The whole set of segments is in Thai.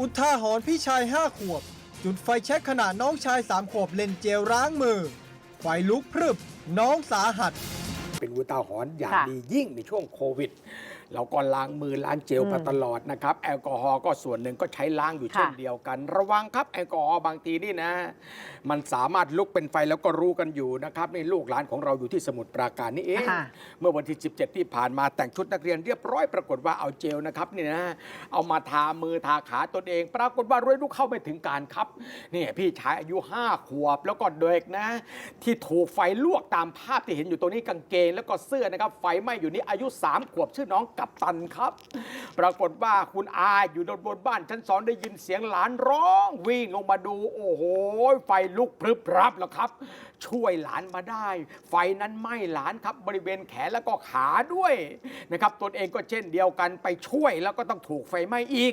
อุทาหรณ์พี่ชายห้าขวบ จุดไฟแช็กขณะน้องชายสามขวบเล่นเจลล้างมือ ไฟลุกพรึบ น้องสาหัส เป็นอุทาหรณ์อย่างค่ะ ดียิ่งในช่วงโควิด เราก็ล้างมือล้างเจลมาอืมตลอดนะครับ แอลกอฮอล์ก็ส่วนหนึ่งก็ใช้ล้างอยู่ค่ะเช่นเดียวกัน ระวังครับแอลกอฮอล์บางทีนี่นะ มันสามารถลุกเป็นไฟแล้วก็รู้กันอยู่นะครับนี่ลูกหลานของเราอยู่ที่สมุทรปราการนี่เองค่ะเมื่อวันที่ 17 ที่ผ่านมาแต่งชุดนักเรียนเรียบร้อยปรากฏว่าเอาเจลนะครับนี่นะเอามาทามือทาขาตนเอง ปรากฏว่ารวยลูกเข้าไม่ถึงการครับนี่พี่ชายอายุ5ขวบแล้วก็เด็กนะ ที่ถูกไฟลวกตามภาพที่เห็นอยู่ตรงนี้กางเกง แล้วก็เสื้อนะครับไฟไหม้อยู่นี่อายุ 3 ขวบชื่อน้องกัปตันครับ ปรากฏว่าคุณอาอยู่ดนบนบ้านชั้นสองได้ยินเสียงหลานร้องวิ่งลงมาดู โอ้โห ไฟลุกพรึบพรับแล้วครับ ช่วยหลานมาได้ ไฟนั้นไหม้หลานครับบริเวณแขนแล้วก็ขาด้วยนะครับตนเองก็เช่นเดียวกันไปช่วยแล้วก็ต้องถูกไฟไหม้อีก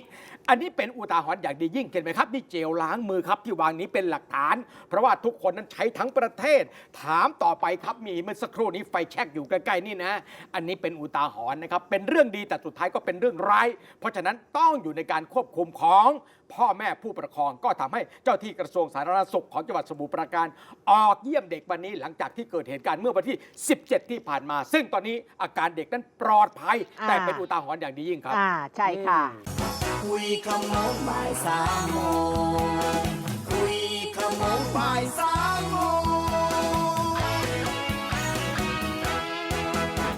อันนี้เป็นอุทาหรณ์อย่างดียิ่งเห็นไหมครับนี่เจลล้างมือครับที่วางนี้เป็นหลักฐาน เพราะว่าทุกคนนั้นใช้ทั้งประเทศ ถามต่อไปครับมีเมื่อสักครู่นี้ไฟแช็กอยู่ใกล้ๆนี่นะ อันนี้เป็นอุทาหรณ์นะครับเป็นเรื่องดีแต่สุดท้ายก็เป็นเรื่องร้าย เพราะฉะนั้นต้องอยู่ในการควบคุมของพ่อแม่ผู้ปกครองก็ทำให้เจ้าที่กระทรวงสาธารณสุขของจังหวัดสมุทรปราการ ออกเยี่ยมเด็กวันนี้หลังจากที่เกิดเหตุการณ์เมื่อวันที่ 17 ที่ผ่านมา ซึ่งตอนนี้อาการเด็กนั้นปลอดภัย แต่อ่าเป็นอุทาหรณ์อย่างดียิ่งครับอ่าใช่ค่ะอืมคุยคำโน้นบ่ายสามโมง